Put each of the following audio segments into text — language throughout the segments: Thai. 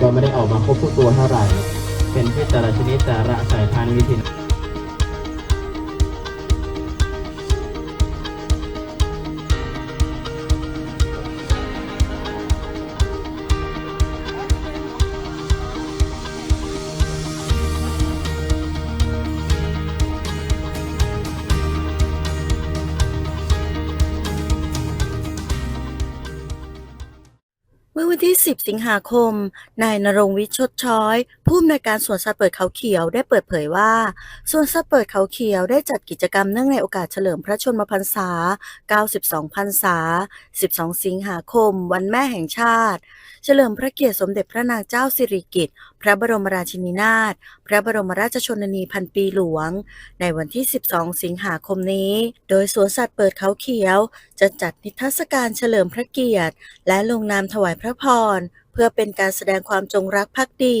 ก็ไม่ได้ออกมาครบทุกตัวเท่าไหร่ เป็นพืชแต่ละชนิดแต่ละสายพันธุ์วิถี มื่อวันที่ 10 สิงหาคม นายนรงวิทย์ชดช้อย ผู้อำนวยการสวนสัตว์เปิดเขาเขียวได้เปิดเผยว่าสวนสัตว์เปิดเขาเขียวได้จัดกิจกรรมเนื่องในโอกาสเฉลิมพระชนมพรรษา 92 พรรษา 12 สิงหาคม วันแม่แห่งชาติ เฉลิมพระเกียรติสมเด็จพระนางเจ้าสิริกิติ์ พระบรมราชินีนาถ พระบรมราชชนนีพันปีหลวง ในวันที่ 12 สิงหาคมนี้ โดยสวนสัตว์เปิดเขาเขียว จะจัดนิทรรศการเฉลิมพระเกียรติ และลงนามถวายพระพร เพื่อเป็นการแสดงความจงรักภักดี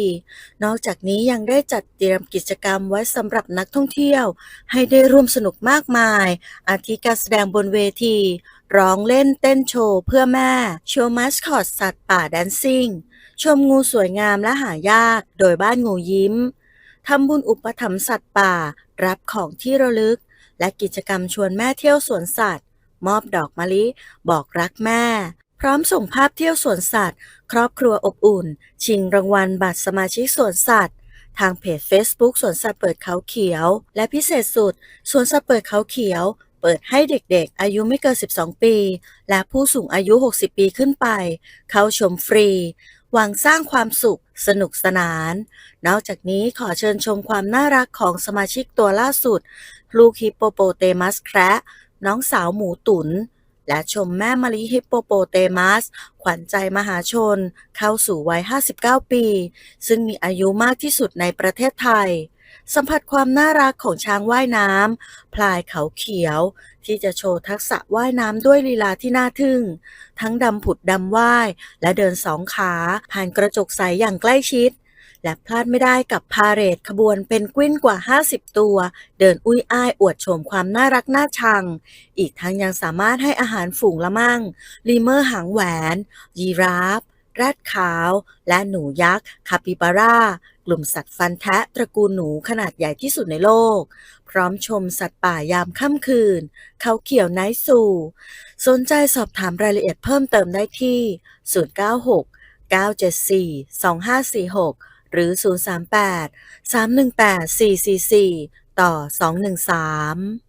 นอกจากนี้ยังได้จัดเตรียมกิจกรรมไว้สำหรับนักท่องเที่ยว ให้ได้ร่วมสนุกมากมาย อาทิการแสดงบนเวที ร้องเล่นเต้นโชว์เพื่อแม่ โชว์มัสคอตสัตว์ป่าแดนซิ่ง ชมงูสวยงามและหายาก โดยบ้านงูยิ้มทำบุญอุปถัมภ์สัตว์ป่า รับของที่ระลึก และกิจกรรมชวนแม่เที่ยวสวนสัตว์ มอบดอกมะลิ บอกรักแม่ พร้อมส่งภาพเที่ยวสวนสัตว์ ครอบครัวอบอุ่น ชิงรางวัลบัตรสมาชิกสวนสัตว์ ทางเพจ Facebook สวนสัตว์เปิดเขาเขียว และพิเศษสุดสวนสัตว์เปิดเขาเขียว เปิดให้เด็กๆ อายุไม่เกิน 12 ปี และผู้สูงอายุ 60 ปีขึ้นไป เข้าชมฟรี หวังสร้างความสุข สนุกสนาน นอกจากนี้ขอเชิญชมความน่ารักของสมาชิกตัวล่าสุด ลูกฮิปโปโปเตมัสแคระน้องสาวหมูตุน๋น และชมแม่มะลิฮิปโปโปเตมัส ขวัญใจมหาชน เข้าสู่วัย 59 ปี ซึ่งมีอายุมากที่สุดในประเทศไทย สัมผัสความน่ารักของช้างว่ายน้ำพลายเขาเขียว ที่จะโชว์ทักษะว่ายน้ำด้วยลีลาที่น่าทึ่ง ทั้งดำผุดดำว่าย และเดินสองขา ผ่านกระจกใสอย่างใกล้ชิด และพลาดไม่ได้กับพาเรดขบวนเป็นกวินกว่า 50 ตัว เดินอุ้ยอ้ายอวดโฉมความน่ารักน่าชัง อีกทั้งยังสามารถให้อาหารฝูงละมั่งลีเมอร์หางแหวน ยีราฟแรดขาว และหนูยักษ์คาปิบาร่ากลุ่มสัตว์ฟันแทะตระกูลหนูขนาดใหญ่ที่สุดในโลก พร้อมชมสัตว์ป่ายามค่ำคืน เขาเขียวไนท์ซูสนใจสอบถามรายละเอียดเพิ่มเติมได้ที่ 096 974 2546 หรือ 038 318 444 ต่อ 213